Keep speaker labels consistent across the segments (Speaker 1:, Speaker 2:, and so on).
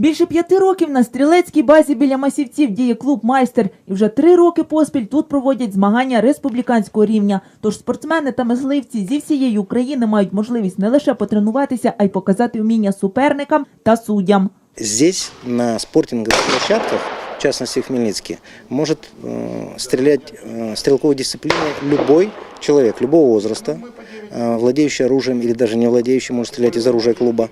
Speaker 1: Більше п'яти років на стрілецькій базі біля масівців діє клуб майстер, і вже три роки поспіль тут проводять змагання республіканського рівня. Тож спортсмени та мисливці зі всієї України мають можливість не лише потренуватися, а й показати вміння суперникам та суддям.
Speaker 2: Здесь, на спортинговых площадках, в частности в Хмельницке, может э, стрелять э, стрелковой дисциплиной любой человек, любого возраста, э, владеющий оружием или даже не владеющий, может стрелять из оружия клуба.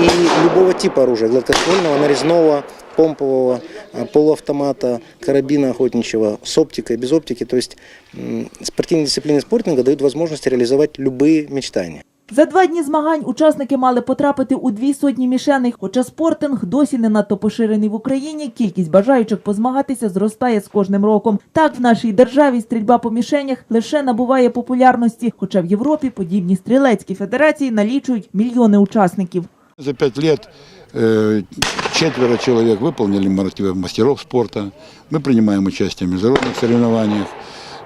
Speaker 2: И любого типа оружия, гладкоствольного, нарезного, помпового, э, полуавтомата, карабина охотничьего, с оптикой, без оптики. То есть м, спортивные дисциплины спортинга дают возможность реализовать любые мечтания.
Speaker 1: За два дні змагань учасники мали потрапити у дві сотні мішеней. Хоча спортинг досі не надто поширений в Україні, кількість бажаючих позмагатися зростає з кожним роком. Так в нашій державі стрільба по мішенях лише набуває популярності, хоча в Європі подібні стрілецькі федерації налічують мільйони учасників.
Speaker 3: За пять лет э, четверо человек выполнили мотивы мастеров спорта. Мы принимаем участие в международных соревнованиях.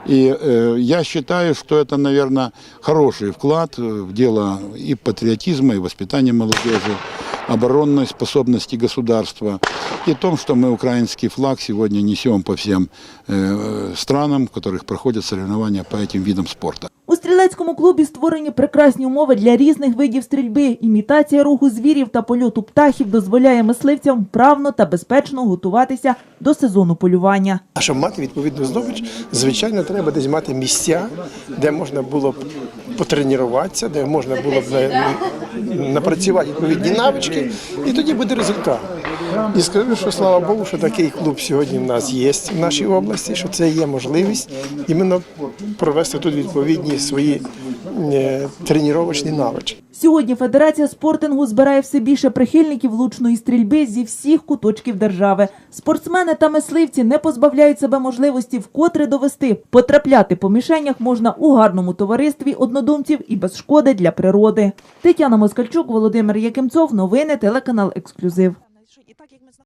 Speaker 3: И э, я считаю, что это, наверное, хороший вклад э, в дело и патриотизма, и воспитания молодежи, оборонной способности государства, и том, что мы украинский флаг сегодня несем по всем э, странам, в которых проходят соревнования по этим видам спорта.
Speaker 1: Стрілецькому клубі створені прекрасні умови для різних видів стрільби. Імітація руху звірів та польоту птахів дозволяє мисливцям вправно та безпечно готуватися до сезону полювання.
Speaker 4: А щоб мати відповідну здобич, звичайно, треба десь мати місця, де можна було б потренуватися, де можна було б на- напрацювати відповідні навички, і тоді буде результат. І скажу, що слава Богу, що такий клуб сьогодні в нас є в нашій області, що це є можливість іменно провести тут відповідні свої тренувачні навички.
Speaker 1: Сьогодні Федерація спортингу збирає все більше прихильників влучної стрільби зі всіх куточків держави. Спортсмени та мисливці не позбавляють себе можливості вкотре довести. Потрапляти по мішенях можна у гарному товаристві однодумців і без шкоди для природи. Тетяна Москальчук, Володимир Якимцов. Новини телеканал Ексклюзив.